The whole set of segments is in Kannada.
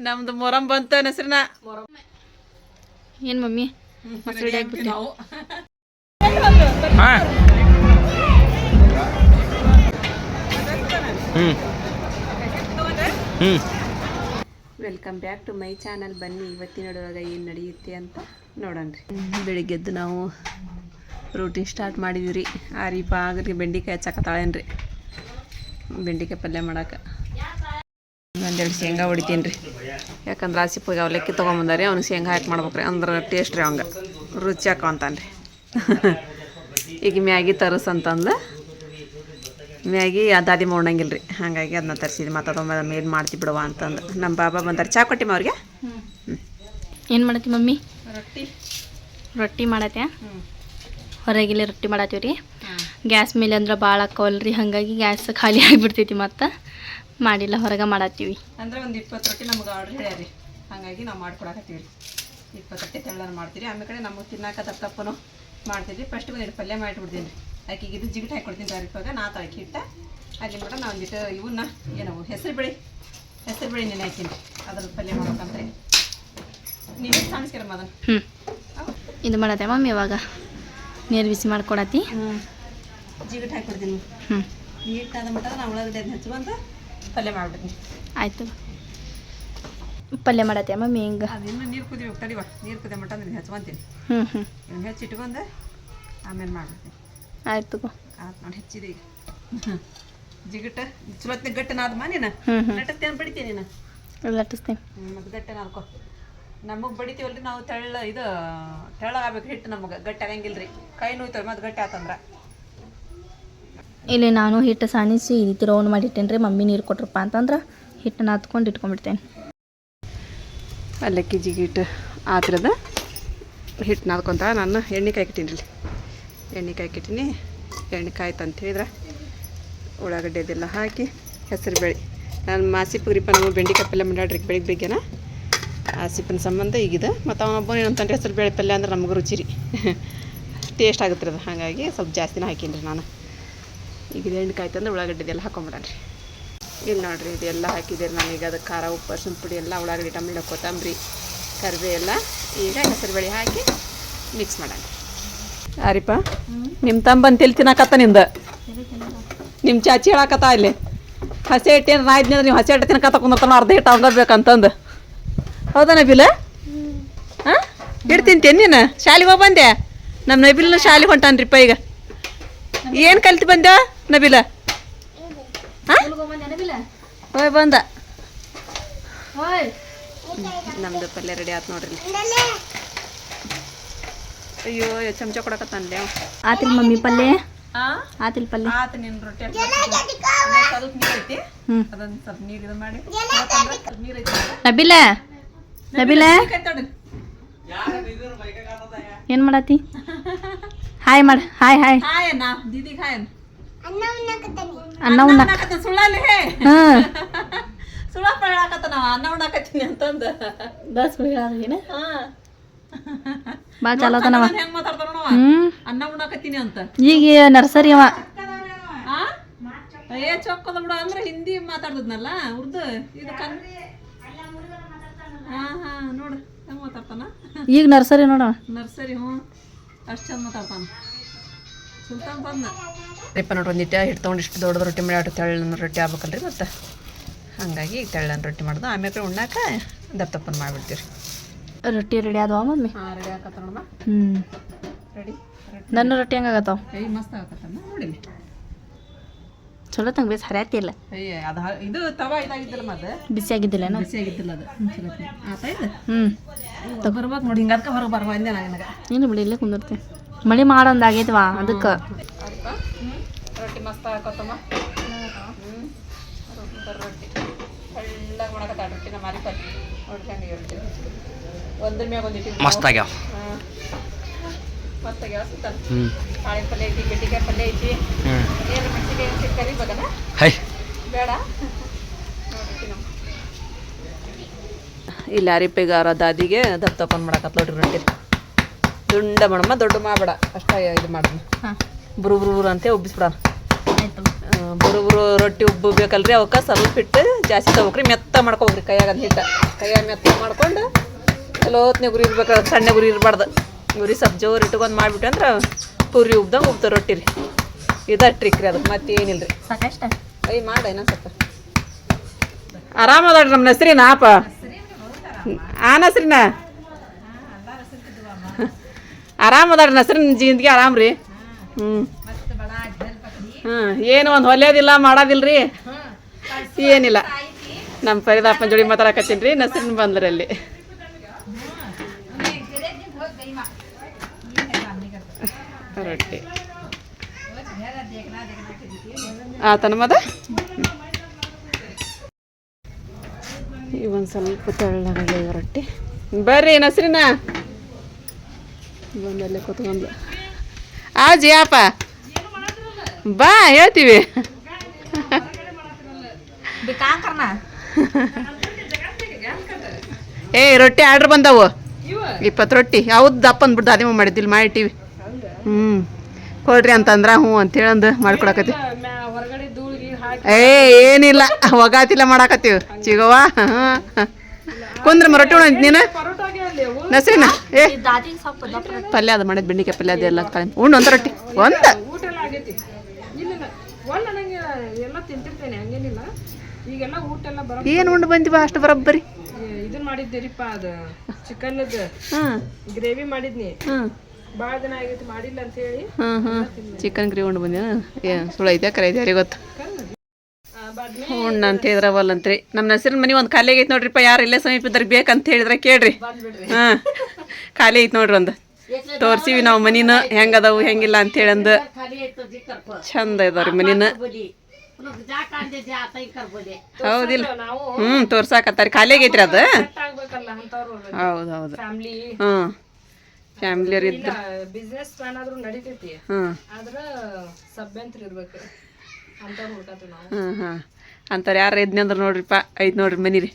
ನಮ್ದು ಮೊರಂ ಬಂತ ಹೆಸರಿನ ಏನು mummy? Welcome back to my channel ಬನ್ನಿ ಇವತ್ತಿನ ನೋಡುವಾಗ ಏನು ನಡೆಯುತ್ತೆ ಅಂತ ನೋಡೋಣ್ರಿ ಬೆಳಿಗ್ಗೆದ್ದು ನಾವು ರೂಟೀನ್ ಸ್ಟಾರ್ಟ್ ಮಾಡಿದೀವಿ ರೀ. ಆರೀಪ ಆಗ್ರಿ ಬೆಂಡೆಕಾಯಿ ಹೆಚ್ಚಾಕತ್ತಾಳೇನ್ರಿ. ಬೆಂಡೆಕಾಯಿ ಪಲ್ಯ ಮಾಡಕ್ಕೆ ಒಂದೆರಡು ಶೇಂಗಾ ಹೊಡಿತೀನಿ ರೀ ಯಾಕಂದ್ರೆ ಆಸಿಪಿಗೆ ಅವಲಕ್ಕಿ ತೊಗೊಂಬಂದಾರಿ ಅವ್ನಿಗೆ ಶೇಂಗಾ ಹಾಕಿ ಮಾಡ್ಬೇಕು ರೀ ಅಂದ್ರೆ ಟೇಸ್ಟ್ ರೀ ಅವಂಗೆ. ರುಚಿ ಹಾಕೊಂತಾನೆ ರೀ ಈಗ ಮ್ಯಾಗಿ ತರಿಸಂತಂದು ಅಂತಂದು ಮ್ಯಾಗಿ ದಾದಿ ಮಾಡೋಂಗಿಲ್ಲ ರೀ ಹಾಗಾಗಿ ಅದನ್ನ ತರಿಸಿದ್ವಿ. ಮತ್ತು ಅದೊಮ್ಮೆ ಮೇಲೆ ಮಾಡ್ತಿ ಬಿಡುವ ಅಂತಂದು. ನಮ್ಮ ಬಾಬಾ ಬಂದಾರೆ. ಚಾ ಕೊಟ್ಟಿಮ್ಮ ಅವ್ರಿಗೆ? ಏನು ಮಾಡತ್ತಿ ಮಮ್ಮಿ? ರೊಟ್ಟಿ. ರೊಟ್ಟಿ ಮಾಡತ್ತೆ ಹೊರಗಿಲ್ಲ ರೊಟ್ಟಿ ಮಾಡತ್ತೀವಿ ರೀ ಗ್ಯಾಸ್ ಮೇಲೆ ಅಂದ್ರೆ ಭಾಳ ಹಾಕವಲ್ರಿ ಹಾಗಾಗಿ ಗ್ಯಾಸ್ ಖಾಲಿ ಆಗಿಬಿಡ್ತೈತಿ ಮತ್ತು. ಮಾಡಿಲ್ಲ ಹೊರಗೆ ಮಾಡತ್ತೀವಿ. ಅಂದ್ರೆ ಒಂದು ಇಪ್ಪತ್ತು ರೊಟ್ಟಿ ನಮ್ಗೆ ಆರ್ಡರ್ ಹೇಳ್ಯಾರಿ. ಹಾಗಾಗಿ ನಾವು ಮಾಡ್ಕೊಡಕತ್ತೀವಿ ರೀ ಇಪ್ಪತ್ತು ರೊಟ್ಟಿ ತೆಳ್ಳನ ಮಾಡ್ತೀರಿ ಆಮೇಲೆ ಕಡೆ ನಮಗೆ ತಿನ್ನಾಕ ತಪ್ಪ ತಪ್ಪನು ಮಾಡ್ತೀವಿ ಫಸ್ಟ್ ಒಂದು ಪಲ್ಯ ಮಾಡಿಬಿಡ್ತೀನಿ ರೀ ಆಕೆಗೆ ಇದು ಜಿಗಿಟ್ ರೀ ಇವಾಗ. ನಾ ತಾಕಿ ಇಟ್ಟ. ಅಲ್ಲಿ ಕೂಡ ನಾವು ಒಂದಿಟ್ಟು ಇವನ್ನ ಏನವು ಹೆಸರು ಬೆಳೆ. ಹೆಸರು ಬೆಳೆ ನೆನೆ ಹಾಕಿನಿ. ಅದ್ರ ಪಲ್ಯ ಮಾಡ್ಬೇಕಂತ ನೀವೇ ಕಾಣಿಸ್ಕಿರಮ್ಮ ಅದನ್ನು ಹ್ಞೂ ಇದು ಮಾಡತ್ತೆ ಮಮ್ಮಿ ಇವಾಗ. ನೀರು ಬಿಸಿ ಮಾಡ್ಕೊಡತ್ತಿ. ಹ್ಞೂ ಜಿಗಿಟ್ ಹಾಕ್ಬಿಡ್ತೀನಿ ಹ್ಞೂ ನೀಟಾದ ಮಟ್ಟ ನಾವು ಉಳ್ಳಾಗಡ್ಡೆ ಅದನ್ನ ಹಚ್ಕೊಂತ ಪಲ್ಯ ಮಾಡ್ಬಿಡ್ತೀನಿ. ಆಯ್ತು. ಪಲ್ಯ ಮಾಡತ್ತೆ ಮಮ್ಮಿ ಹಿಂಗೆ ನೀರು ಕುದಿ ತಡಿವ ನೀರು ಕುದಿ ಮಟ್ಟ ಅಂದ್ರೆ ಹಚ್ಕೊಂತೀನಿ. ಹ್ಞೂ ಹ್ಞೂ ಹೆಚ್ಚು ಇಟ್ಕೊಂಡು ಆಮೇಲೆ ಮಾಡ್ಬಿಡ್ತೀನಿ. ಆಯ್ತು ಆಯ್ತು ನೋಡಿ ಹೆಚ್ಚಿದೆ ಈಗ. ಜಿಗಟ ಚಲೋತ್ನ ಗಟ್ಟನಾದಮ್ಮ ನೀನು? ನಾನು ಬಡಿತೀನಿ ನೀನು? ಲಟ್ಟಿಸ್ತೀನಿ ಮತ್ತು ಗಟ್ಟಿ ನಾದ್ಕೊ. ನಮಗೆ ಬಡಿತೀವಲ್ರಿ ನಾವು ತೆಳ್ಳ ಇದು ತೆಳ್ಳಗಾಗ್ಬೇಕು ಹಿಟ್ಟು ನಮಗೆ. ಗಟ್ಟಿ ಆಗಂಗಿಲ್ಲ ರೀ ಕೈ ನೋಯ್ತವೆ ಮತ್ತೆ ಗಟ್ಟಿ ಆತಂದ್ರೆ. ಇಲ್ಲಿ ನಾನು ಹಿಟ್ಟು ಸಾಣಿಸಿ ಈ ರೀತಿ ರೌಂಡ್ ಮಾಡಿಟ್ಟೇನೆ ರೀ, ಮಮ್ಮಿ ನೀರು ಕೊಟ್ರಪ್ಪ ಅಂತಂದ್ರೆ ಹಿಟ್ಟನ್ನು ಹತ್ಕೊಂಡು ಇಟ್ಕೊಂಡ್ಬಿಡ್ತೇನೆ. ಅಲ್ಲಕ್ಕಿ ಆ ಥರದ ಹಿಟ್ಟು ನಾದ್ಕೊಂತ ನಾನು ಎಣ್ಣೆ ಕಾಯ್ಕಿಟ್ಟೀನಿ ರೀ. ಎಣ್ಣೆ ಕಾಯ್ಕಿಟ್ಟೀನಿ ಎಣ್ಣೆ ಕಾಯ್ತು ಅಂತ ಹೇಳಿದ್ರೆ ಉಳ್ಳಾಗಡ್ಡೆ ಅದೆಲ್ಲ ಹಾಕಿ ಹೆಸರು ಬೇಳೆ. ನಾನು ಮಾಸಿ ಪುರಿಪ ನಾವು ಬೆಂಡೆಕಾಯಿ ಪಲ್ಯ ಮಾಡ್ಯಾಡ್ರಿ ಬೆಳಿಗ್ಗೆ ಬೆಳಿಗ್ಗೆನ. ಆಸಿಪಿನ ಸಂಬಂಧ ಈಗಿದೆ. ಮತ್ತು ಅವನೊಬ್ಬ ಏನಂತಂದ್ರೆ ಹೆಸರು ಬೇಳೆ ಪಲ್ಯ ಅಂದ್ರೆ ನಮಗೆ ರುಚಿ ರೀ. ಟೇಸ್ಟ್ ಆಗುತ್ತೆ ಅದು. ಹಾಗಾಗಿ ಸ್ವಲ್ಪ ಜಾಸ್ತಿನೇ ಹಾಕೀನಿ ರೀ ನಾನು. ಈಗ ಇದು ಎಣ್ಣೆ ಕಾಯ್ತಂದ್ರೆ ಉಳ್ಳಾಗಡ್ಡೆ ಇದೆಲ್ಲ ಹಾಕೊಂಬಿಡಣ್ರಿ ಇಲ್ಲಿ ನೋಡ್ರಿ ಇದೆಲ್ಲ ಹಾಕಿದ್ದೀರಿ ನಾನೀಗ ಅದಕ್ಕೆ ಖಾರ, ಉಪ್ಪು ಅರ್ಶಿನ ಪುಡಿ ಎಲ್ಲ, ಉಳ್ಳಾಗಡ್ಡಿ, ಟೊಮೆಟೊ, ಕೊತ್ತಂಬರಿ ಕರಿಬೇ ಎಲ್ಲ ಈಗ ಹೆಸರು ಬೇಳೆ ಹಾಕಿ ಮಿಕ್ಸ್ ಮಾಡೋಣ ಯಾರಿಪ್ಪ? ನಿಮ್ಮ ತಂಬಂದು ತಿಳಿ ತಿನ್ನಕತ್ತ ನಿಂದ? ನಿಮ್ಮ ಚಾಚಿ ಹೇಳಕತ್ತ ಇಲ್ಲಿ? ಹಸಿ ಹಿಟ್ಟು ಅಂದ್ರೆ ನೀವು ಹಸಿ ಹಿಟ್ಟು ತಿನ್ನಕತ್ತ ಕುಂದಿರ್ತಾನ ಅರ್ಧ ಹಿಟ್ಟು ಅವ್ನ ಬೇಕಂತಂದು ಹೌದಾ ನಬಿಲ ಹಾಂ? ತಿಂತೇನೆ ನೀನು? ಶಾಲೆಗೆ ಹೋಗಿ ಬಂದೆ? ನಮ್ಮ ನಬಿಲ್ನ ಶಾಲೆಗೆ ಹೊಂಟಾನ್ರಿಪ್ಪ ಈಗ. ಏನು ಕಲ್ತು ಬಂದ? ನಬಿಲ? ಹಾಂ? ಹೋಯ್ ಬಂದ. ನಮ್ದು ಪಲ್ಯ ರೆಡಿ ಆಯ್ತು ನೋಡ್ರಿ. ಅಯ್ಯೋ ಚಮಚ ಕೊಡಕ ಅವ. ಆತಿಲ್ ಮಮ್ಮಿ ಪಲ್ಯ? ಹಾಂ ಆತಿಲ್ ಪಲ್ಯ? ಆತು ನಿನ್ನ ರೊಟ್ಟಿ ಸ್ವಲ್ಪ ನೀರು ಐತಿ ಹ್ಞೂ ಅದೊಂದು ಸ್ವಲ್ಪ ನೀರು ಇದು ಮಾಡಿ. ಸ್ವಲ್ಪ ನೀರು ಐತಿ ನಬಿಲ? ನಬಿಲ? ಏನ್ ಮಾಡತ್ತಿ ಹಾಯ್ ಮಾಡ ಹಾಯ್ ಹಾಯ್. ಹಾಯ್ ನಾ ದೀದಿಗೆ ಹಾಯ್. ಅನ್ನ ಉಣ್ಣ ಉಣ್ಣಾಕತ್ತಾನ ಸುಳ್ಳಲ್ಲಿ ಹೇ. ಸುಳ್ಳ ಸುಳ್ಳಪ್ಪ ಹೇಳಾಕತ್ತ ನಾವು ಅನ್ನ ಉಣ್ಣಾಕತ್ತೀನಿ ಅಂತಂದು. ಬಸ್ ಹೇಳಾದೇನ ಹಾ. ಬಾ ಚಲೋ ತನವ ಹೆಂಗ್ ಮಾತಾಡ್ತಾರ ನೋಡವ ಅನ್ನ ಉಣ್ಣಾಕತ್ತೀನಿ ಅಂತ. ಈಗ ನರ್ಸರಿ ಅವ. ಏ ಚೊಕ್ಕದ ಬಿಡ ಅಂದ್ರೆ ಹಿಂದಿ ಮಾತಾಡ್ತಿದ್ನಲ್ಲ ಉರ್ದು. ಇದು ಕನ್ ಹಾ ಹಾ ನೋಡು ಹೆಂಗ್ ಮಾತಾಡ್ತಾನ? ಈಗ ನರ್ಸರಿ ನೋಡವ. ನರ್ಸರಿ ಹ್ಞೂ ಅಷ್ಟು ಚಂದ ಮಾತಾಡ್ತಾನ. ಸುಲ್ತಾನ್ ನೋಡ್ರಿ ಒಂದು ಒಂದಿಟ್ಟು ಹಿಟ್ಟು ತೊಗೊಂಡು ಇಷ್ಟು ದೊಡ್ಡದು ರೊಟ್ಟಿ ಮಾಡಿ ತೆಳ್ಳನ ರೊಟ್ಟಿ ಆಗ್ಬೇಕಲ್ರಿ ಮತ್ತೆ? ಹಾಗಾಗಿ ತೆಳ್ಳನ ರೊಟ್ಟಿ ಮಾಡ್ದು. ಆಮೇಲೆ ಉಣ್ಣಾಕ ದಪ್ಪ ದಪ್ಪನ ಮಾಡಿಬಿಡ್ತೀವಿ ರೊಟ್ಟಿ ರೆಡಿ ಆದವ ಮಮ್ಮಿ? ಹ್ಞೂ ರೆಡಿ ನನ್ನ ರೊಟ್ಟಿ ಹೆಂಗಾಗತ್ತಾವ ಮಸ್ತ್ ಆಗತ್ತಮ್ಮ ನೋಡಿ ಚಲೋ ತಂಗ ಬೇಸ್ ಹರಿಯಾತಿಲ್ಲ ಅಯ್ಯ ಅದು ಇದು ತವಾ ಇದಾಗಿದ್ದಿಲ್ಲ ಮತ್ತೆ ಬಿಸಿ ಆಗಿದ್ದಿಲ್ಲೇನೋ ಬಿಸಿ ಆಗಿದ್ದಿಲ್ಲ ಅದು. ಚಲೋ ಆತ ಇದು? ಹ್ಞೂ ಬರ್ಬೇಕು ನೋಡಿ ಹಿಂಗೆ ಅದಕ್ಕೆ ಹೊರಗೆ ಬರುವ ಅಂದೆ ನನಗೆ? ಏನು ಬಿಡಿ ಇಲ್ಲೇ ಕುಂದಿರ್ತೀನಿ. ಮಳಿ ಮಾಡೊಂದಾಗೈತವಾ ಅದಕ್ಕೆ ರೊಟ್ಟಿ ಮಸ್ತ್ ಹಾಕೋತಮ್ಮ ರೊಟ್ಟಿ. ಒಳ್ಳೆ ರೊಟ್ಟಿ ನಮ್ಮ ಮಾರಿ ನೋಡ್ರಿ ಹಂಗೆ ರೊಟ್ಟಿ ಒಂದ್ರ ಮ್ಯಾಗ ಒಂದಿಟ್ಟು ಮಸ್ತ್ ಆಗ್ಯಾವ. ಮಸ್ತ್ ಆಗ್ಯಾವ ಸುತ್ತ. ಹ್ಞೂ ಕಾಳಿನ ಪಲ್ಯ ಐತಿ ಬೆಂಡಿಕಾಯಿ ಪಲ್ಯ ಐತಿ. ಹ್ಞೂ ಏನು ಮೆಣಸಿನ್ಕಾಯಿ ಹಸಿ ಕರಿಬೇಕನ ಹೈ. ಬೇಡ. ನೋಡ್ರಿ ನಮ್ಮ ಇಲ್ಲಿ ಅರಿಪೆಗಾರ ದಾದಿಗೆ ದಪ್ಪ ತಕೊಂಡ್ ಮಾಡಕತ್ ನೋಡ್ರಿ ರೊಟ್ಟಿ. ದುಂಡ ಮಾಡಮ್ಮ ದೊಡ್ಡ ಮಾಡಬೇಡ. ಅಷ್ಟ ಇದು ಮಾಡೋಣ ಹಾಂ. ಬುರು ಬುರು ಬುರು ಅಂತ ಉಬ್ಬಿಸ್ಬಿಡ ಬುರು ಬುರು ರೊಟ್ಟಿ ಉಬ್ಬಬೇಕಲ್ರಿ ಅವಕ್ಕೆ ಸ್ವಲ್ಪ ಇಟ್ಟು ಜಾಸ್ತಿ ತಗೋಕ್ರಿ ಮೆತ್ತ ಮಾಡ್ಕೋಬೇಕ್ರಿ ಕೈಯಾಗ ಅಂತ ಹಿಟ್ಟು. ಕೈಯಾಗ ಮೆತ್ತ ಮಾಡ್ಕೊಂಡು ಚಲೋತ್ನೆ ಗುರಿ ಇರ್ಬೇಕು ಸಣ್ಣ ಗುರಿ ಇರಬಾರ್ದು. ಗುರಿ ಸ್ವಲ್ಪ ಜೋರು ಇಟ್ಕೊಂಡು ಮಾಡಿಬಿಟ್ಟು ಅಂದ್ರೆ ಪೂರಿ ಉಬ್ದಂಗೆ ಉಬ್ತಾವ ರೊಟ್ಟಿ ರೀ. ಇದ ಟ್ರಿಕ್ ರೀ ಅದಕ್ಕೆ ಮತ್ತೇನಿಲ್ಲ ರೀ ಸಾಕಷ್ಟ? ಐ ಮಾಡ ಇನ್ನೊಂದು ಸ್ವಲ್ಪ. ಆರಾಮದಾಡ್ರಿ ನಮ್ಮ ನಸ್ರಿನಾ ಅಪ್ಪ ಆ ನಸ್ರಿನ? ಆರಾಮದಾಡ್ರಿ ನಸ್ರಿನ ಜೀಂದ್ಗಿ ಆರಾಮ್ ರೀ. ಹ್ಞೂ ಏನು ಒಂದು ಹೊಲಿಯೋದಿಲ್ಲ ಮಾಡೋದಿಲ್ರಿ. ಏನಿಲ್ಲ. ನಮ್ಮ ಫರೀದಪ್ಪನ ಜೋಡಿ ಮಾತಾಡಕತ್ತೀನಿ ರೀ, ನಸ್ರಿನ ಬಂದ್ರಿ ಅಲ್ಲಿ ರೊಟ್ಟಿ ಆತನ ಮದ ಒಂದು ಸ್ವಲ್ಪ ತೆಳ್ಳಗೆ ರೊಟ್ಟಿ. ಬರ್ರಿ ನಸ್ರಿನ. ಬಂದಲ್ಲೇ ಕೂತ್ಕೊಂಡು ಆ ಜಿಯಾಪ. ಬಾ ಹೇಳ್ತೀವಿ. ಏ ರೊಟ್ಟಿ ಆರ್ಡ್ರ್ ಬಂದವು. ಇಪ್ಪತ್ತು ರೊಟ್ಟಿ. ಯಾವ್ದು ದಪ್ಪ ಅಂದ್ಬಿಡ್ದು ಅದೇ ಮಾಡಿದ್ದಿಲ್ಲ ಮಾಡಿಟ್ಟಿವಿ ಹ್ಞೂ ಕೊಡ್ರಿ ಅಂತಂದ್ರೆ ಹ್ಞೂ ಅಂತೇಳಂದು ಮಾಡ್ಕೊಡಕತ್ತಿ. ಏ ಏನಿಲ್ಲ. ಒಗಾತಿಲ್ಲ ಮಾಡಾಕತ್ತೀವಿ. ಚಿಗವ್ವ. ಕುಂದ್ರ ರೊಟ್ಟಿ ಉಣ ನೀನು? ನಸ್ರಿನ ಏ. ಪಲ್ಯ ಅದು ಮಾಡಿದ್ ಬೆಂಡಿಕಾಯಿ ಪಲ್ಯ ಅದೆಲ್ಲ ಕಳೆ ಉಣ್ಣು ಒಂದು ರೊಟ್ಟಿ ಒಂದು. ಏನು ಉಂಡು ಬಂದಿವ ಅಷ್ಟು ಬರೋಬ್ಬರಿ? ಇದನ್ನ ಮಾಡಿದ್ದೀರಿಪ್ಪ ಅದು ಚಿಕನ್ದು. ಗ್ರೇವಿ ಮಾಡಿದ್ನಿ. ಭಾಳ ದಿನ ಆಗೈತಿ ಮಾಡಿಲ್ಲ ಅಂತ ಹೇಳಿ. ಚಿಕನ್ ಗ್ರೇವಿ ಉಂಡು ಬಂದಿನ? ಸುಳ ಸುಳ್ಳು ಐತೆ ಕರೆ ಐತೆ ಯಾರಿಗೆ ಗೊತ್ತು? ಉಣ್ಣ ಅಂತ ಹೇಳಿದ್ರವಲ್ಲಂತ್ರಿ ನಮ್ಮ ಹೆಸರಿನ ಮನೆ ಒಂದು ಖಾಲಿ ಆಗೈತೆ ನೋಡ್ರಿಪ್ಪ ಯಾರು ಇಲ್ಲೇ ಸಮೀಪ ಇದ್ದಾರೆ ಬೇಕಂತ ಹೇಳಿದ್ರೆ ಕೇಳ್ರಿ. ಹಾಂ ಖಾಲಿ ಐತೆ ನೋಡ್ರಿ ಒಂದು. ತೋರ್ಸಿವಿ ನಾವು ಮನಿನ ಹೆಂಗದವು ಹೆಂಗಿಲ್ಲ ಅಂತ ಹೇಳಂದು. ಚಂದ ಇದಾವ್ರಿ ಮನಿನ. ಹೌದಿಲ್ಲ. ಹ್ಞೂ ತೋರ್ಸಾಕತ್ತಾರ. ಖಾಲಿ ಆಗೈತ್ರಿ ಅದು? ಹೌದು ಹೌದು ಫ್ಯಾಮ್ಲಿ ಹ್ಞೂ. ಫ್ಯಾಮಿಲಿಯರ್ ಇದ್ರ. ಬಿಸ್ನೆಸ್ ಪ್ಲಾನ್ ಆದ್ರೂ ನಡೀತೈತಿ. ಹ್ಞೂ. ಆದ್ರ ಸಭ್ಯಂತ್ರ ಇರ್ಬೇಕು. ಅಂತ ಹುಡ್ಕಾತೀವಿ ನಾವು. ಹಾಂ ಹಾಂ ಅಂತಾರೆ ಯಾರು ಇದ್ನಿ ಅಂದ್ರೆ ನೋಡ್ರಿಪ್ಪ ಐದು ನೋಡ್ರಿ ಮನಿ ರೀ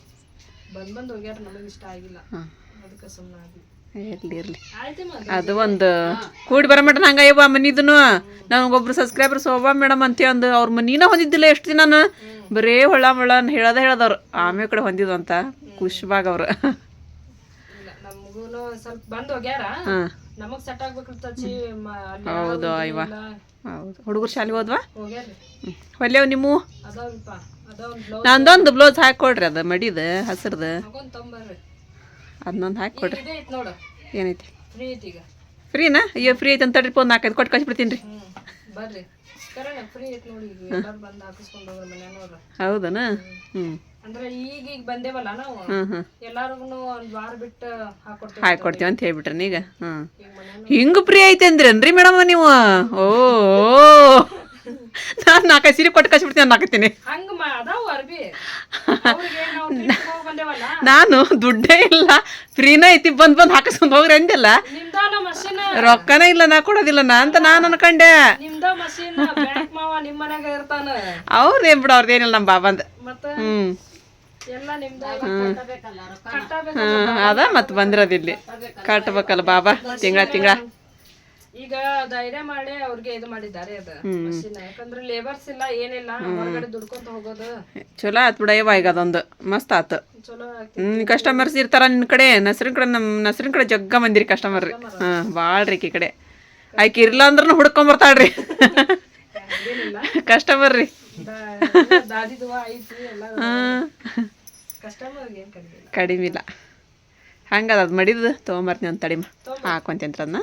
ಬಂದು ಬಂದ್ ಹೋಗ್ಯಾರ ನಮಗೆ ಇಷ್ಟ ಆಗಿಲ್ಲ. ಹಾಂ. ಅದಕ್ಕೆ ಸುಮ್ಮನೆ ಆದ್ವಿ. ಇರ್ಲಿ ಇರ್ಲಿ. ಅದು ಒಂದು ಕೂಡಿ ಬರ ಮೇಡಮ್ ಹಂಗ ಯವ್ವ ಮನಿದನು. ನಮಗೊಬ್ರು ಸಬ್ಸ್ಕ್ರೈಬರ್ ಶೋಭಾ ಮೇಡಮ್ ಅಂತ ಅಂದು ಅವ್ರ ಮನಿನ ಹೊಂದಿದ್ದಿಲ್ಲ ಎಷ್ಟು ದಿನ ಬರೇ ಹೊಳ್ಳ ಮೊಳ ಅಂತ ಹೇಳದ ಹೇಳದವ್ರು. ಆಮೇಲೆ ಕಡೆ ಹೊಂದಿದ್ರು ಅಂತ. ಖುಷ್ಬಾಗ್ ಅವ್ರು. ಸ್ವಲ್ಪ ಬಂದು ಹೋಗ್ಯಾರ. ಹಾಂ. ನಮಗ್ ಸೆಟ್ ಹೌದು ಅಯ್ಯವ ಹೌದು. ಹುಡುಗರು ಶಾಲೆಗೆ ಹೋದ್ವಾ? ಹೊಲ್ಯವ್ ನಿಮ್ಮ? ಅದಾವಲ್ಪ ಅದಾವ್ ಬ್ಲೌಸ್ ನಂದೊಂದು ಬ್ಲೌಸ್ ಹಾಕೊಡ್ರಿ ಅದು ಮಡಿದ ಹಸ್ರದ. ಅದನ್ನೊಂದು ಹಾಕೊಡ್ರಿ ಏನೈತಿ? ಫ್ರೀನಾ ಅಯ್ಯೋ ಫ್ರೀ ಐತೆ ಅಂತ ತಡ್ರಿ ಒಂದು ನಾಲ್ಕೈದು ಕೊಟ್ಟು ಕಳಿಸ್ಬಿಡ್ತೀನಿ ರೀ. ಹೌದನ? ಹ್ಞೂ ಅಂದ್ರೆ ಈಗ ಈಗ ಬಂದೇವಲ್ಲ ನಾವು? ಎಲ್ಲಾರ್ಗು ಒಂದ್ ವಾರ ಬಿಟ್ಟು ಹಾಕೊಡ್ತೀವಿ ಹಾಕೊಡ್ತೀವಿ ಅಂತ ಹೇಳ್ಬಿಟ್ರಿ ಈಗ? ಹಿಂಗ್ ಫ್ರೀ ಐತೆ ಅಂದ್ರೇನ್ರಿ ಮೇಡಮ್ ನೀವು? ಓ ನಾನು ನಾಲ್ಕೈದು ಸೀರೆ ಕೊಟ್ಟು ಕಳ್ಸಿಬಿಡ್ತೀನಿ ನಾಲ್ಕೈತೀನಿ ಹಂಗ ಅದಾವ ಅರ್ಬಿ. ನಾನು ದುಡ್ಡೇ ಇಲ್ಲ. ಫ್ರೀನ ಐತಿ ಬಂದ್ ಬಂದ್ ಹಾಕಿಸ್ಕೊಂಡ್ ಹೋಗ್ರಿ ಅಂದಿಲ್ಲ ರೊಕ್ಕನೇ ಇಲ್ಲ ನಾ ಕೊಡೋದಿಲ್ಲ ನಾ ಅಂತ ನಾನು ಅನ್ಕೊಂಡೆ. ಅವ್ರದೇನ್ ಬಿಡ ಅವ್ರದ್ದೇನಿಲ್ಲ ನಮ್ಮ ಬಾಬಂದ. ಹ್ಮ್. ಅದ ಮತ್ತೆ ಬಂದಿರೋದು ಇಲ್ಲಿ. ಕಟ್ಬೇಕಲ್ಲ ಬಾಬಾ ತಿಂಗಳ ತಿಂಗಳ. ಈಗ ಧೈರ್ಯ ಮಾಡಿ ಅವ್ರಿಗೆ ಇದು ಮಾಡಿದ್ದಾರೆ ಅದ. ಯಾಕಂದ್ರೆ ಲೇಬರ್ಸ್ ಇಲ್ಲ ಏನಿಲ್ಲ ಹೊರಗಡೆ ದುಡ್ಕೊಂತ ಹೋಗೋದು. ಚಲೋ ಆತ್ ಬಿಡಯ್ಯವ ಈಗ ಅದೊಂದು. ಮಸ್ತ್ ಆತು. ಹ್ಮ್ ಕಸ್ಟಮರ್ಸ್ ಇರ್ತಾರ ನಿನ್ ಕಡೆ ನಸರಿನ ಕಡೆ ನಮ್ ನಸರಿನ ಕಡೆ ಜಗ್ಗ ಮಂದಿರಿ ಕಸ್ಟಮರ್ ರೀ ಹಾಂ ಭಾಳ ರೀ ಈ ಕಡೆ. ಆಯ್ಕೆ ಇರ್ಲ ಅಂದ್ರೂ ಹುಡ್ಕೊಂಬರ್ತಾಳ್ರಿ ಕಸ್ಟಮರ್ ರೀ. ದ- ದಾದಿದುವ ಐತಿ ಎಲ್ಲ ಹಾಂ. ಕಸ್ಟಮರ್ಗೆ ಏನ್ ಕಡಿಮೆ ಇಲ್ಲ. ಕಡಿಮೆ ಇಲ್ಲ. ಹಂಗದ ಅದು ಮಡಿದು ತೊಗೊಂಬರ್ತೀನಿ ಅಂತ ತಡಿಮ ಹಾಕೊಂತೀನಿ ಅದನ್ನ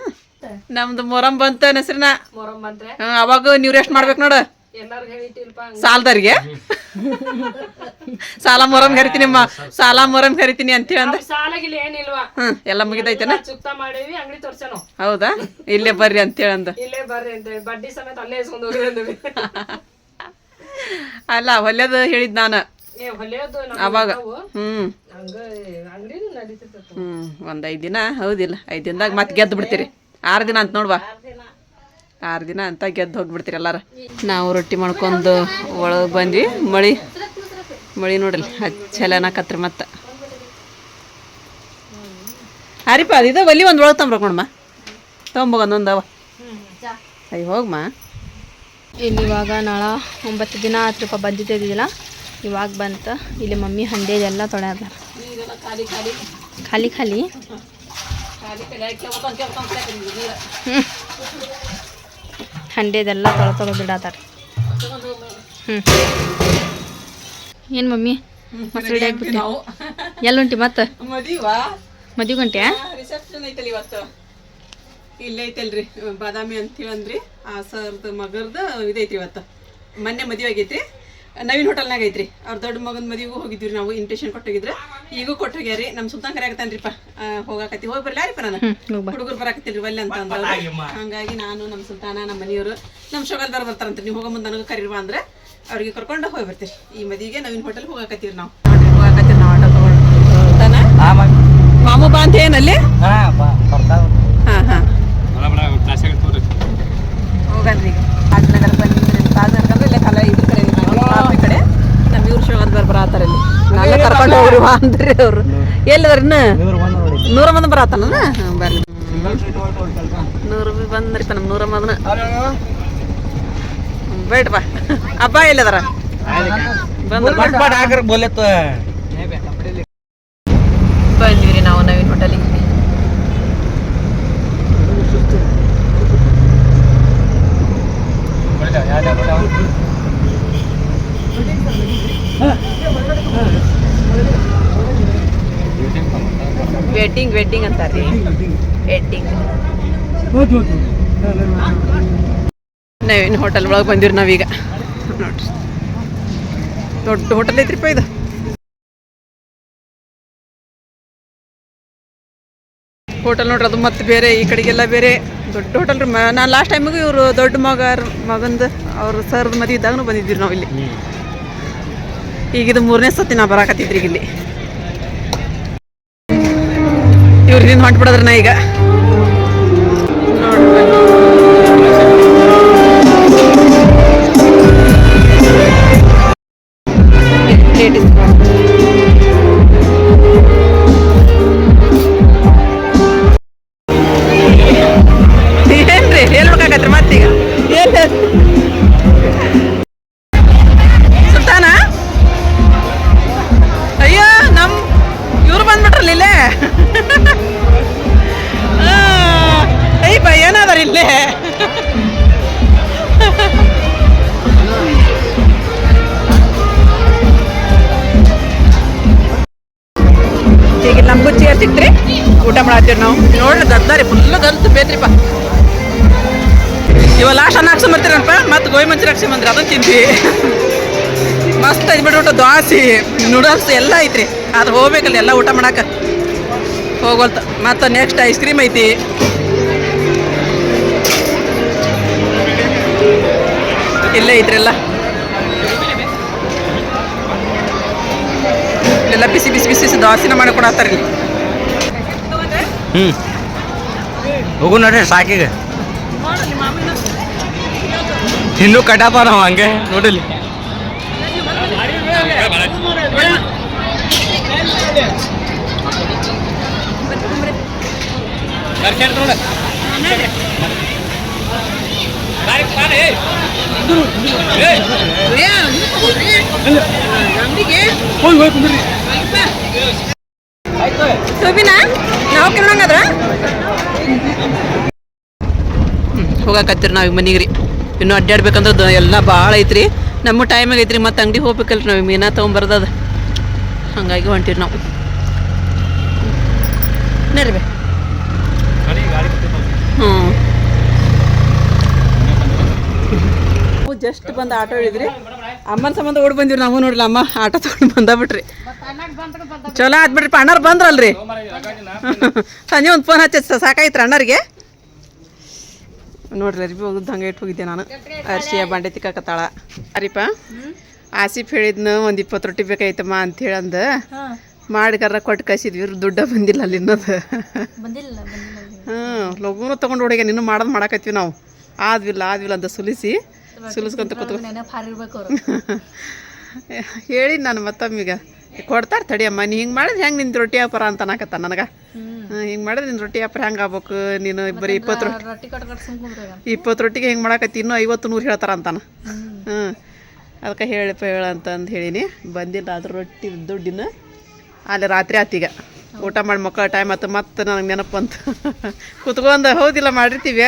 ನಮ್ದು ಮೊರಂ ಬಂತ ಹೆಸ್ರಿನ. ಮೊರಂ ಬಂದ್ರೆ ಅವಾಗ ನೀವು ರೆಸ್ಟ್ ಮಾಡ್ಬೇಕು ನೋಡು. ಸಾಲದವರಿಗೆ. ಸಾಲ ಮೊರಂ ಕರಿತೀನಿ ಅಮ್ಮ. ಸಾಲ ಮೊರಂ ಕರಿತೀನಿ ಅಂತೇಳಿ ಅಂದ ಹ್ಮ್ ಎಲ್ಲ ಮುಗಿದೈತೇನ? ಚುಕ್ತಾ ಮಾಡೇವಿ ಅಂಗಡಿ ತೋರ್ಸೇನು. ಹೌದಾ? ಇಲ್ಲೇ ಬರ್ರಿ ಅಂತ ಹೇಳಿ ಬಡ್ಡಿ ಸಮೇತ ಅಲ್ಲೇ ಹೊಲ್ಯದು ಹೇಳಿದ್ ನಾನು. ಅವಾಗ. ಹ್ಮ್. ಹ್ಮ್ ಒಂದ್ ಐದ್ ದಿನ ಹೌದಿಲ್ಲ. ಐದ್ ದಿನದಾಗ ಮತ್ತೆ ಗೆದ್ದು ಬಿಡ್ತೀರಿ. ಆರು ದಿನ ಅಂತ ನೋಡ್ವಾ. ಆರು ದಿನ. ಅಂತ ಗೆದ್ದು ಹೋಗ್ಬಿಡ್ತೀರಿ ಎಲ್ಲಾರ. ನಾವು ರೊಟ್ಟಿ ಮಾಡ್ಕೊಂಡು ಒಳಗೆ ಬಂದ್ವಿ. ಮಳಿ ಮಳಿ ನೋಡ್ರಿ ಹಚ್ಚಲನಕತ್ರಿ ಮತ್ತೆ. ಹರಿಪ ಅದಿದ ಒಲಿ ಒಂದು ಒಳಗೆ ತೊಂಬ್ರಕ್ ನೋಡಮ್ಮ ತೊಂಬೋಗ ಒಂದೊಂದವ ಅಯ್ಯ ಹೋಗಮ್ಮ ಇಲ್ಲಿ ಇವಾಗ ನಾಳೆ ಒಂಬತ್ತು ದಿನ ಹತ್ತು ರೂಪಾಯಿ ಬಂದಿದ್ದಿದ್ದಿಲ್ಲ ಇವಾಗ ಬಂತು. ಇಲ್ಲಿ ಮಮ್ಮಿ ಹಂಡೆದೆಲ್ಲ ತೊಳೆದ ಖಾಲಿ ಖಾಲಿ. ಹಂಡೆದೆಲ್ಲ ತೊಳೆ ತೊಳೆ ಬಿಡತ್ತಾರ. ಹ್ಞೂ ಏನು ಮಮ್ಮಿ? ಮತ್ತೆ ರೆಡಿ ಆಗ್ಬಿಟ್ಟು. ಎಲ್ಲುಂಟಿ ಮತ್ತೆ? ಮದಿವಾ? ಮದುವೆ ಇವತ್ತು ಬಾದಾಮಿ ಅಂತೇಳಿ ಹೇಳಂದ್ರಿ ಆ ಸರ್ದ ಮಗರ್ದ ಇದೈತ್ರಿ ಇವತ್ತು. ಮೊನ್ನೆ ಮದುವೆ ಆಗೈತ್ರಿ. ನವೀನ್ ಹೋಟೆಲ್ನಾಗ ಐತ್ರಿ. ಅವ್ರ ದೊಡ್ಡ ಮಗನ ಮದುವೆಗೂ ಹೋಗಿದ್ವಿ ನಾವು ಇನ್ವಿಟೇಷನ್ ಕೊಟ್ಟೋಗಿದ್ರೆ. ಈಗೂ ಕೊಟ್ಟೋಗ್ಯಾರಿ. ನಮ್ಮ ಸುತ್ತಾಂಗ್ ಕರೆ ಆಗತ್ತಾನ್ರಿಪ್ಪ ಹೋಗಾಕತ್ತಿ. ಹೋಗಿ ಬರ್ಲಾರಿಪ್ಪ ನಾನು. ಹುಡುಗರು ಬರಾಕತ್ತಿಲ್ರಿ ಒಲ್ಲೆ ಅಂತ ಅಂದ ಹಂಗಾಗಿ ನಾನು ನಮ್ಮ ಸುಲ್ತಾನ ನಮ್ಮ ಮನೆಯವರು ನಮ್ಮ ಶೋಗಲ್ದಾರ್ ಬರ್ತಾರಂತ ನೀವು ಹೋಗೋ ಮುಂದೆ ನನಗೆ ಕರೀರುವ ಅಂದ್ರೆ ಅವ್ರಿಗೆ ಕರ್ಕೊಂಡು ಹೋಗಿ ಬರ್ತೀರಿ ಈ ಮದಿಗೆ ನವೀನ್ ಹೋಟೆಲ್ ಹೋಗಾಕತ್ತೀವಿ ನಾವು. ಹೋಗಾಕತ್ತೀವಿ ನಾವು ಆಟೋ ತಗೊಂಡು. ಸುಲ್ತಾನ? ಮಾಮು ಬಾ ಅಂತ ಏನಲ್ಲಿ ಹಾಂ ಹಾಂ ಹೋಗನ್ರಿ ಆಟನಗರ ಬಂದ್ರಿ ತಾಜನಗರ ಇಲ್ಲೇ ಕಲ ಇದ್ರ ಕಡೆ ಈ ಕಡೆ ನಮ್ಮ ಇವ್ರು ಶಿವಗಂಧ ಬರ್ ಬರತ್ತಾರ ಇಲ್ಲಿ. ನಾಳೆ ಕರ್ಕೊಂಡು ಹೋಗ್ರಿ ಬಾ ಅಂದ್ರಿ ಅವ್ರು. ಎಲ್ಲಿದಾರ ಇನ್ನು? ನೂರ ಮಂದಿ ಬರತ್ತಾನ ನೂರು ಬಂದ್ರಿಪ್ಪ ನಮ್ಮ ನೂರ ಮಂದನ ಬೇಡ ಬಾ ಅಬ್ಬ ಎಲ್ಲಿದಾರ? ಬಂದ್ರ ಬಂದ್ವಿ ನಾವು ನವೀನ್ ಹೋಟೆಲಿಗೆ ವೆಡ್ಡಿಂಗ್ ವೆಡ್ಡಿಂಗ್ ಅಂತಾರೆ. ವೆಡ್ಡಿಂಗ್ ನವೀನ್ ಹೋಟೆಲ್ ಒಳಗೆ ಬಂದಿರಿ ನಾವೀಗ. ನೋಡ್ರಿ ದೊಡ್ಡ ಹೋಟೆಲ್ ಐತ್ರಿಪ್ಪ ಇದು. ಹೋಟೆಲ್ ನೋಡ್ರಿ ಅದು ಮತ್ತೆ ಬೇರೆ ಈ ಕಡೆಗೆಲ್ಲ ಬೇರೆ. ದೊಡ್ಡ ಹೋಟೆಲ್ ರೀ ನಾನು ಲಾಸ್ಟ್ ಟೈಮಿಗೂ ಇವರು ದೊಡ್ಡ ಮಗ ಮಗಂದು ಅವ್ರ ಸರ್ದ ಮದಿ ಇದ್ದಾಗೂ ಬಂದಿದ್ದೀರಿ ನಾವು ಇಲ್ಲಿ ಈಗ ಇದು ಮೂರನೇ ಸತಿ ನಾ ಬರಾಕತ್ತಿದ್ರಿ ಇಲ್ಲಿ. ಇವ್ರು ನಿನ್ನ ಹೊಂಟ್ಬಿಡದ್ರ ನಾ ಈಗ. ಊಟ ಮಾಡತ್ತೀವಿ ನಾವು? ನೋಡ್ರಿ ಗದ್ದಾರಿ ಫುಲ್ ಗಂತು ಬೇತ್ರಿಪ್ಪ. ಇವ ಲಾಸ್ಟ್ ಅನ್ನ ಹಾಕ್ಸ್ಕೊಂಬರ್ತೀರಪ್ಪ? ಮತ್ತೆ ಮಂಚಿ ಮಂಚೂರಿ ಬಂದ್ರಿ ಅದನ್ನು ತಿಂದ್ವಿ. ಮಸ್ತ್ ಐತಿ ಬಿಡ್ಬಿಟ್ಟು ದ್ವಾಸಿ ನೂಡಲ್ಸ್ ಎಲ್ಲ ಐತ್ರಿ. ಅದು ಹೋಗ್ಬೇಕಲ್ಲ, ಎಲ್ಲ ಊಟ ಮಾಡಕ್ಕೆ ಹೋಗೋಲ್ತ. ಮತ್ತು ನೆಕ್ಸ್ಟ್ ಐಸ್ ಕ್ರೀಮ್ ಐತಿ. ಇಲ್ಲೇ ಐತ್ರಿ ಎಲ್ಲ. ಇಲ್ಲೆಲ್ಲ ಬಿಸಿ ಬಿಸಿ ಬಿಸಿ ಬಿಸಿ ದೋಸೆನ ಮಾಡಿ ಕೊಡತ್ತಾರ ಇಲ್ಲಿ. ಹ್ಞೂ ಹೋಗು ನೋಡ್ರಿ ಸಾಕೀಗ. ಇನ್ನೂ ಕಟಾಪ ನಾವು ಹಂಗೆ ನೋಡಿಲಿ ಶೋಭಿನಾ ನಾವು ಕಿರಣಂಗದ್ರ ಹೋಗಾಕತ್ತೀರಿ ನಾವು ಮನೆಗೆ ರೀ. ಇನ್ನೂ ಅಡ್ಡಾಡ್ಬೇಕಂದ್ರೆ ಎಲ್ಲ ಭಾಳ ಐತ್ರಿ. ನಮ್ಮ ಟೈಮ್ ಐತ್ರಿ ಮತ್ತೆ ಅಂಗಡಿ ಹೋಗ್ಬೇಕಲ್ರಿ ನಾವು. ಮೀನಾ ತೊಗೊಂಬರ್ದದ ಹಾಗಾಗಿ ಹೊಂಟಿರಿ ನಾವು. ನಡ್ರಿ ಹ್ಞೂ ಜಸ್ಟ್ ಬಂದು ಆಟೋ ಇಳಿದ್ರಿ ಅಮ್ಮನ ಸಂಬಂಧ ಓಡಿ ಬಂದಿವ್ರಿ ನಾವು ನೋಡ್ರಿ ಅಮ್ಮ ಆಟ ತಗೊಂಡು ಬಂದ ಬಿಟ್ರಿ ಚಲೋ ಆತ್ ಬಿಡ್ರಿ ಅಣ್ಣಾರು ಬಂದ್ರಲ್ರಿ? ಸಂಜೆ ಒಂದು ಫೋನ್ ಹಚ್ಚ ಸಾಕಾಯ್ತು ಅಣ್ಣರಿಗೆ. ನೋಡ್ರಿ ಅರ್ಬಿ ಹೋಗಿದ್ದು ಹಂಗೆ ಇಟ್ಟು ಹೋಗಿದ್ದೆ ನಾನು. ಅರ್ಶಿಯ ಬಾಂಡೆ ತಿಕ್ಕಾಕತ್ತಾಳ. ಅರಿಪ ಆಸಿಫ್ ಹೇಳಿದ್ನ ಒಂದು ಇಪ್ಪತ್ತು ರೊಟ್ಟಿ ಬೇಕಾಯ್ತಮ್ಮ ಅಂತ ಹೇಳಂದ ಮಾಡಿ ಕರ ಕೊಟ್ಟು ಕಳಿಸಿದ್ವಿ ದುಡ್ಡ ಬಂದಿಲ್ಲ ಅಲ್ಲಿ ಇನ್ನದು. ಬಂದಿಲ್ಲ ಬಂದಿಲ್ಲ. ಹಾಂ ಲಘುನ ತೊಗೊಂಡು ಹುಡುಗ ನಿನ್ನೂ ಮಾಡೋದು ಮಾಡಾಕತ್ತೀವಿ ನಾವು. ಆದ್ವಿಲ್ಲ ಆದ್ವಿಲ್ಲ ಅಂತ ಸುಲಿಸಿ. ಸುಲಿಸ್ಕೊಂತ ಕೂತ್ಕೊ. ಹೇಳಿ ನಾನು ಮತ್ತೊಮ್ಮೀಗ. ಕೊಡ್ತಾರೆ ತಡಿಯಮ್ಮ ನೀ ಹಿಂಗೆ ಮಾಡಿದ್ರೆ ಹೆಂಗೆ ನಿನ್ನ ರೊಟ್ಟಿ ವ್ಯಾಪಾರ ಅಂತ ಅನ್ನಕತ್ತ ನನಗೆ? ಹಿಂಗೆ ಮಾಡಿದ್ರೆ ನಿನ್ನ ರೊಟ್ಟಿ ವ್ಯಾಪಾರ ಹೆಂಗೆ ಆಗ್ಬೇಕು? ನೀನು ಇಬ್ಬರಿ ಇಪ್ಪತ್ತು ರೊಟ್ಟಿ ಇಪ್ಪತ್ತು ರೊಟ್ಟಿಗೆ ಹಿಂಗೆ ಮಾಡಕತ್ತಿ? ಇನ್ನೂ ಐವತ್ತು ನೂರು ಹೇಳ್ತಾರ ಅಂತಾನ. ಹ್ಞೂ ಅದಕ್ಕೆ ಹೇಳಪ್ಪ ಹೇಳ ಅಂತಂದು ಹೇಳಿನಿ. ಬಂದಿಲ್ಲ ಅದ್ರ ರೊಟ್ಟಿ ದುಡ್ಡಿನ. ಅಲ್ಲಿ ರಾತ್ರಿ ಆತೀಗ ಊಟ ಮಾಡಿ ಮಕ್ಕಳ ಟೈಮ್ ಆಯ್ತು ಮತ್ತೆ ನನಗೆ ನೆನಪು ಅಂತ ಕುತ್ಕೊಂಡು ಹೌದಿಲ್ಲ ಮಾಡಿರ್ತೀವಿ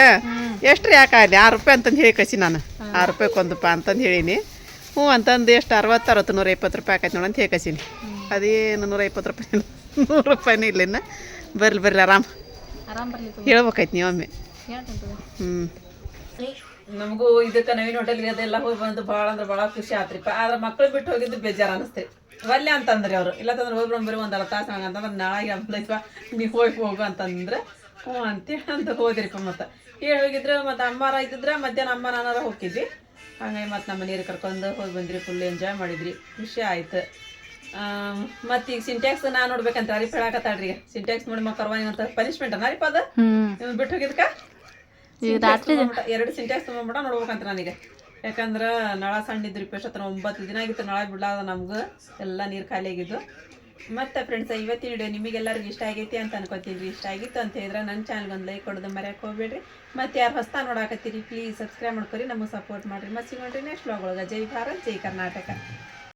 ಎಷ್ಟು ರೀ ಯಾಕೆ ಅಲ್ಲಿ ಆರು ರೂಪಾಯಿ ಅಂತಂದು ಹೇಳಿ ಕಸಿ ನಾನು. ಆರು ರೂಪಾಯಿ ಕೊಂದಪ್ಪ ಅಂತಂದು ಹೇಳೀನಿ. ಹ್ಞೂ ಅಂತಂದು ಎಷ್ಟು? ಅರವತ್ತು ಅರವತ್ತು ನೂರ ಇಪ್ಪತ್ತು ರೂಪಾಯಿ ಆಕೈತೆ ನೋಡಂತ ಅಂತ ಹೇಳಿ ಕಸೀನಿ ಅದೇನು ನೂರ ಇಪ್ಪತ್ತು ರೂಪಾಯಿ ನೂರು ರೂಪಾಯಿನೂ ಇಲ್ಲ ಇನ್ನು. ಬರ್ಲಿ ಬರ್ಲಿ ಆರಾಮ್. ಹೇಳ್ಬೇಕಾಯ್ತು ನೀವೊಮ್ಮೆ. ಹ್ಞೂ ನಮಗೂ ಇದಕ್ಕೆ ನವೀನ್ ಹೋಟೆಲ್ಗೆ ಅದೆಲ್ಲ ಹೋಗಿ ಬಂದು ಭಾಳ ಅಂದ್ರೆ ಭಾಳ ಖುಷಿ ಆತ್ರಿಪ್ಪ. ಆದ್ರೆ ಮಕ್ಳು ಬಿಟ್ಟು ಹೋಗಿದ್ದು ಬೇಜಾರು ಅನಿಸ್ತೈತಿ ಒಲ್ಲೆ ಅಂತಂದ್ರಿ ಅವರು. ಇಲ್ಲಂತಂದ್ರೆ ಹೋಗಿ ಬರೋಣ ಬರೀ ಒಂದು ಅರ್ಧ ತಾಸು ಹಂಗೆ ಅಂತಂದ್ರೆ ನಾಳೆಗೆ ಅಂಬ್ಲೈತ್ವ ನೀವು ಹೋಗಿ ಹೋಗು ಅಂತಂದ್ರೆ ಹ್ಞೂ ಅಂತೇಳಿ ಅಂತ ಹೋದ್ರಿಪ್ಪ ಮತ್ತೆ. ಹೇಳಿ ಹೋಗಿದ್ರು ಮತ್ತೆ ಅಮ್ಮಾರ ಇದ್ದಿದ್ರೆ ಮಧ್ಯಾಹ್ನ ಅಮ್ಮ ನಾನಾರ ಹೋಗಿದ್ವಿ ಹಂಗಾಗಿ ಮತ್ತೆ ನಮ್ಮ ನೀರು ಕರ್ಕೊಂಡು ಹೋಗಿ ಬಂದ್ರಿ ಫುಲ್ ಎಂಜಾಯ್ ಮಾಡಿದ್ರಿ ಖುಷಿ ಆಯ್ತು. ಮತ್ತೆ ಈಗ ಸಿಂಟ್ಯಾಕ್ಸ್ ನಾ ನೋಡ್ಬೇಕಂತ ಅರಿಪ್ ಹೇಳಕತ್ತಾಳ್ರಿ ಸಿಂಟ್ಯಾಕ್ಸ್ ನೋಡಿ ಮಕ್ಕರ್ವಾನಿ ಅಂತ ಪನಿಷ್ಮೆಂಟ್ ಅನಾರಿಪ್ಪ ಅದು? ಬಿಟ್ಟು ಹೋಗಿದ್ಕ? ಈಗ ರಾತ್ರಿ ಎರಡು ಸಿಂಟ್ಯಾಕ್ಸ್ ತೊಗೊಂಬಿಡ ನೋಡ್ಬೇಕಂತ ನನಗೆ. ಯಾಕಂದ್ರೆ ನಳ ಸಣ್ಣ ಇದ್ರಿ ಪೇಶತ್ರ ಒಂಬತ್ತು ದಿನ ಆಗಿತ್ತು ನಳ ಬಿಡ್ಲಾದ ನಮ್ಗೆ. ಎಲ್ಲ ನೀರು ಖಾಲಿ ಆಗಿದ್ದು. ಮತ್ತೆ ಫ್ರೆಂಡ್ಸ್ ಇವತ್ತಿನ ವಿಡಿಯೋ ನಿಮಗೆಲ್ಲರಿಗೂ ಇಷ್ಟ ಆಗೈತಿ ಅಂತ ಅನ್ಕೋತೀನಿ ಇಷ್ಟ ಆಗಿತ್ತು ಅಂತ ಹೇಳಿದ್ರೆ ನನ್ನ ಚಾನಲ್ಗೆ ಒಂದು ಲೈಕ್ ಕೊಡೋದು ಮರ್ಯಾಕೆ ಹೋಗ್ಬೇಡ್ರಿ. ಮತ್ತೆ ಯಾರು ಹೊಸ್ತಾ ನೋಡಾಕತ್ತೀರಿ ಪ್ಲೀಸ್ ಸಬ್ಸ್ಕ್ರೈಬ್ ಮಾಡ್ಕೊರಿ. ನಮಗೆ ಸಪೋರ್ಟ್ ಮಾಡಿರಿ. ಮತ್ತೆ ಸಿಗೋಣ್ರಿ ನೆಕ್ಸ್ಟ್ ವ್ಲಾಗ್ ಒಳಗೆ. ಜೈ ಭಾರತ್ ಜೈ ಕರ್ನಾಟಕ.